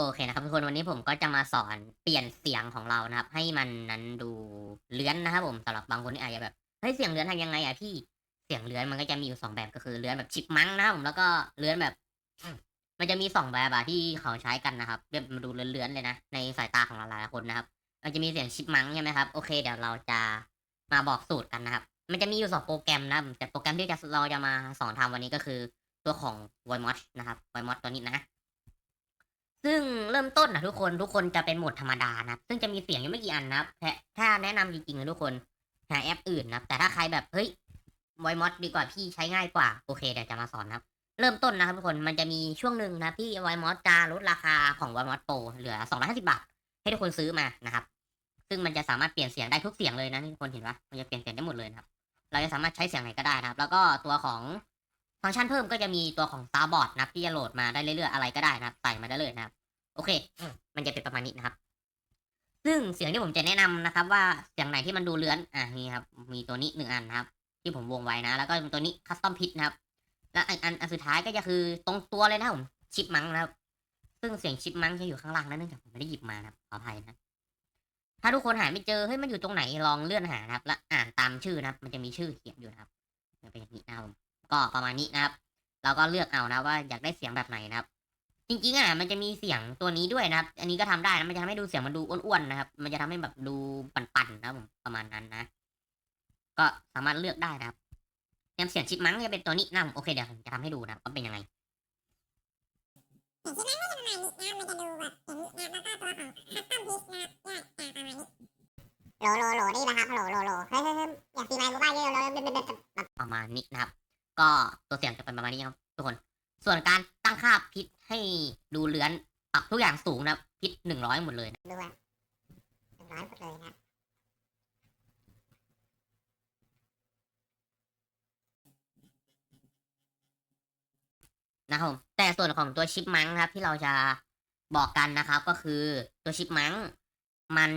โอเคนะครับทุกคนวันนี้ผมก็จะมาสอนเปลี่ยนเสียงของเรานะครับ ให้มันนั้นดูเลื้อนนะครับผมสำหรับบางคนที่อาจจะแบบเฮ้ยเสียงเลื้อนทำยังไงอะพี่เสียงเลื้อนมันก็จะมีอยู่สองแบบก็คือเลื้อนแบบชิปมังนะครับผมแล้วก็เลื้อนแบบ มันจะมีสองแบบอะที่เขาใช้กันนะครับเรียกมาดูเลื้อนๆเลยนะในสายตาของหลายๆคนนะครับ มันจะมีเสียงชิปมังใช่ไหมครับโอเคเดี๋ยวเราจะมาบอกสูตรกันนะครับ มันจะมีอยู่สองโปรแกรมนะแต่โปรแกรมที่จะเราจะมาสอนทำวันนี้ก็คือตัวของ v o i m o d นะครับ v o i m o d ตัวนี้นะ ซึ่งเริ่มต้นนะทุกคนทุกคนจะเป็นโหมดธรรมดานะซึ่งจะมีเสียงอยู่ไม่กี่อันนะแถ้าแนะนำจริงๆเลยทุกคนหาแอปอื่นนะแต่ถ้าใครแบบเฮ้ย v o i m o d ดีกว่าพี่ใช้ง่ายกว่าโอเคเดี๋ยวจะมาสอนนะครับเริ่มต้นนะครับทุกคนมันจะมีช่วงหนึ่งนะที่ v o i m o d จะลดราคาของ v o i m o d Pro เหลือ 250 บาท ให้ทุกคนซื้อมานะครับ ซึ่งมันจะสามารถเปลี่ยนเสียงได้ทุกเสียงเลยนะที่ทุกคนเห็นปะมันจะเปลี่ยนเสียงได้หมดเลยนะครับ เราจะสามารถใช้เสียงไหนก็ได้นะครับ แล้วก็ตัวของ ฟังก์ชันเพิ่มก็จะมีตัวของ Starboard นะครับที่จะโหลดมาได้เรื่อยๆอะไรก็ได้นะครับใส่มาได้เลยนะครับ โอเค มันจะเป็นประมาณนี้นะครับ ซึ่งเสียงที่ผมจะแนะนำนะครับ ว่าเสียงไหนที่มันดูเลื้อนอะนี่ครับ มีตัวนี้หนึ่งอันนะครับ ที่ผมวงไว้นะ แล้วก็ตัวนี้คัสตอมพิทนะครับ และอันอันอันสุดท้ายก็จะคือตรงตัวเลยนะครับผมชิปมังนะครับ ซึ่งเสียงชิปมังจะอยู่ข้างล่างนะเนื่องจากผมไม่ได้หยิบมานะครับขออภัยนะถ้าทุกคนหาไม่เจอเฮ้ยมันอยู่ตรงไหนลองเลื่อนหานะครับ แล้วอ่านตามชื่อนะครับ มันจะมีชื่อเขียนอยู่นะครับจะเป็นอย่างนี้นะครับผม ก็ประมาณนี้นะครับ เราก็เลือกเอานะว่าอยากได้เสียงแบบไหนนะครับ จริงๆอะมันจะมีเสียงตัวนี้ด้วยนะครับ อันนี้ก็ทำได้นะมันจะทำให้ดูเสียงมันดูอ้วนๆนะครับ มันจะทำให้แบบดูปั่นๆนะครับผมประมาณนั้นนะ ก็สามารถเลือกได้นะครับอย่างเสียงชิปมังจะเป็นตัวนี้นะผมโอเคเดี๋ยวผมจะทำให้ดูนะครับว่าเป็นยังไงอย่างที่นั่นก็จะประมาณนี้นะมันจะดูแบบอย่างนี้นะแล้วก็ตัวของคัสตอมพิสนะครับเนี่ยอ่าประมาณนี้โหลโหลโหลนี่นะครับโหลโหลโหลเฮ้ยเฮ้ยเฮ้ยอยากตีไมค์กูบ้างเยอะๆเลยเด็ดเด็ดเด็ดประมาณนี้นะครับ ก็ตัวเสียงจะเป็นประมาณนี้ครับทุกคน ส่วนการตั้งค่าพิษให้ดูเลื้อนปรับทุกอย่างสูงนะครับพิษหนึ่งร้อยหมดเลยนะดูอะหนึ่งร้อยหมดเลยนะนะครับผมแต่ส่วนของตัวชิปมังครับ ที่เราจะบอกกันนะครับ ก็คือตัวชิปมังมัน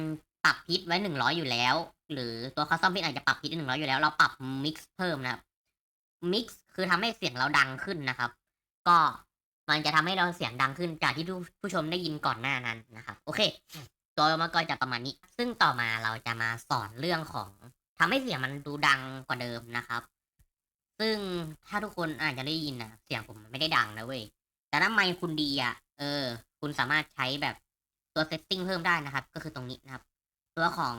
ปรับพิษไว้หนึ่งร้อยอยู่แล้ว หรือตัวคัสตอมพิษอาจจะปรับพิษหนึ่งร้อยอยู่แล้ว เราปรับมิกซ์เพิ่มนะครับ มิกซ์คือทำให้เสียงเราดังขึ้นนะครับ ก็มันจะทำให้เราเสียงดังขึ้นจากที่ผู้ผู้ชมได้ยินก่อนหน้านั้นนะครับ โอเค ตัวมันก็จะประมาณนี้ ซึ่งต่อมาเราจะมาสอนเรื่องของทำให้เสียงมันดูดังกว่าเดิมนะครับ ซึ่งถ้าทุกคนอาจจะได้ยินนะเสียงผมไม่ได้ดังนะเว้ยแต่ถ้าไมค์คุณดีอะเออ คุณสามารถใช้แบบตัวเซตติ้งเพิ่มได้นะครับ ก็คือตรงนี้นะครับ ตัวของ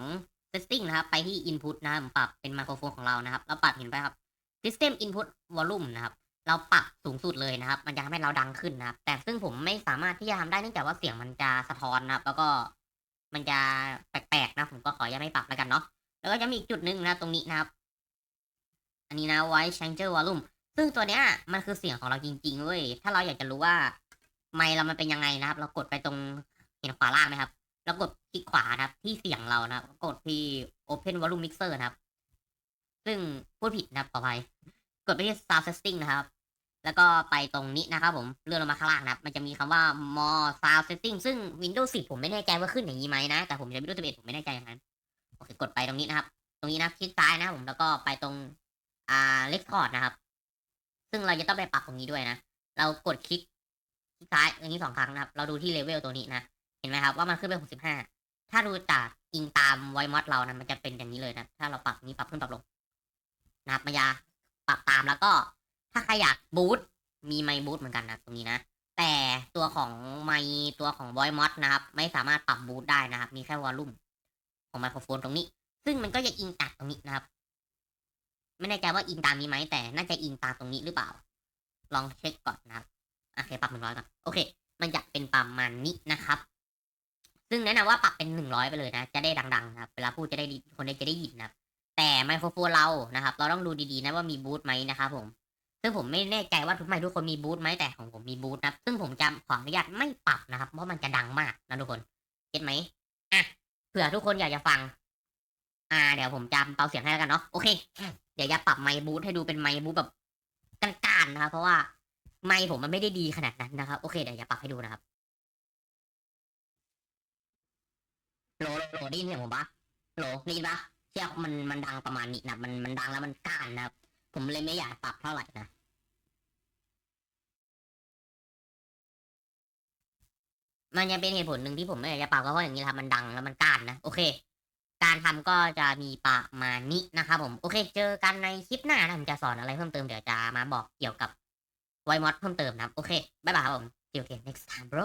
เซตติ้งนะครับ ไปที่ Input นะครับปรับเป็นไมโครโฟนของเรานะครับเราปรับเห็นไหมครับ System Input Volume นะครับ เราปรับสูงสุดเลยนะครับ มันจะทำให้เราดังขึ้นนะครับ แต่ซึ่งผมไม่สามารถที่จะทำได้เนื่องจากว่าเสียงมันจะสะท้อนนะครับ แล้วก็มันจะแปลกๆนะผมก็ขออนุญาตไม่ปรับแล้วกันเนาะ แล้วก็จะมีอีกจุดหนึ่งนะตรงนี้นะครับ อันนี้นะ Voice Changer Volume ซึ่งตัวเนี้ยมันคือเสียงของเราจริงๆเว้ย ถ้าเราอยากจะรู้ว่าไมค์เรามันเป็นยังไงนะครับ เรากดไปตรงเห็นขวาล่างไหมครับแล้วกดคลิกขวานะครับ ที่เสียงเรานะครับ กดที่ Open Volume Mixer นะครับ ซึ่งพูดผิดนะครับขออภัย กดไปที่ Sound Setting นะครับ แล้วก็ไปตรงนี้นะครับผมเลื่อนลงมาข้างล่างนะครับมันจะมีคำว่า More Sound Setting ซึ่ง Windows 10 ผมไม่แน่ใจว่าขึ้นอย่างนี้ไหมนะ แต่ผมจะ Windows 11 ผมไม่แน่ใจอย่างนั้น โอเค กดไปตรงนี้นะครับ ตรงนี้นะคลิกซ้ายนะผม แล้วก็ไปตรงอ่า Record นะครับ ซึ่งเราจะต้องไปปรับตรงนี้ด้วยนะ เรากดคลิกคลิกซ้ายอย่างนี้สองครั้งนะครับ เราดูที่เลเวลตัวนี้นะ เห็นไหมครับว่ามันขึ้นไป65ถ้าดูจากอิงตามไวมอดเรานะมันจะเป็นอย่างนี้เลยนะ ถ้าเราปรับนี้ปรับขึ้นปรับลง นะครับมันจะปรับตามแล้วก็ ถ้าใครอยากบูตมีไมค์บูตเหมือนกันนะตรงนี้นะ แต่ตัวของไมค์ตัวของ voice mod นะครับ ไม่สามารถปรับบูตได้นะครับ มีแค่วอลลุ่มของไมโครโฟนตรงนี้ ซึ่งมันก็จะอิงตัดตรงนี้นะครับ ไม่แน่ใจว่าอิงตามนี้ไหมแต่น่าจะอิงตามตรงนี้หรือเปล่า ลองเช็คก่อนนะครับโอเคปรับหนึ่งร้อยก่อนโอเค มันจะเป็นประมาณนี้นะครับ ซึ่งแนะนำว่าปรับเป็นหนึ่งร้อยไปเลยนะ จะได้ดังๆนะครับ เวลาพูดจะได้คนได้จะได้ยินนะครับ แต่ไมโครโฟนเรานะครับ เราต้องดูดีๆนะว่ามีบูทไหมนะครับผม ซึ่งผมไม่แน่ใจว่าทุกไมค์ทุกคนมีบูทไหมแต่ของผมมีบูทนะซึ่งผมจะขออนุญาตไม่ปรับนะครับ เพราะมันจะดังมากนะทุกคนเก็ตไหมอะเผื่อทุกคนอยากจะฟัง อ่า เดี๋ยวผมจะเบาเสียงให้แล้วกันเนาะโอเคเดี๋ยวจะปรับไมค์บูทให้ดูเป็นไมค์บูทแบบก้านๆนะครับ เพราะว่าไมค์ผมมันไม่ได้ดีขนาดนั้นนะครับ โอเคเดี๋ยวจะปรับให้ดูนะครับโหลโหลโหลได้ยินเสียงผมปะโหลได้ยินปะ เชี่ยมันมันดังประมาณนี้นะมันมันดังแล้วมันก้านนะครับ ผมเลยไม่อยากปรับเท่าไหร่นะมันยังเป็นเหตุผลหนึ่งที่ผมไม่อยากจะปรับก็เพราะอย่างนี้ครับมันดังแล้วมันก้านนะ โอเค การทำก็จะมีประมาณนี้นะครับผมโอเค เจอกันในคลิปหน้านะผมจะสอนอะไรเพิ่มเติมเดี๋ยวจะมาบอกเกี่ยวกับไวมอดเพิ่มเติมนะโอเคบ๊ายบายครับผม see you again next time bro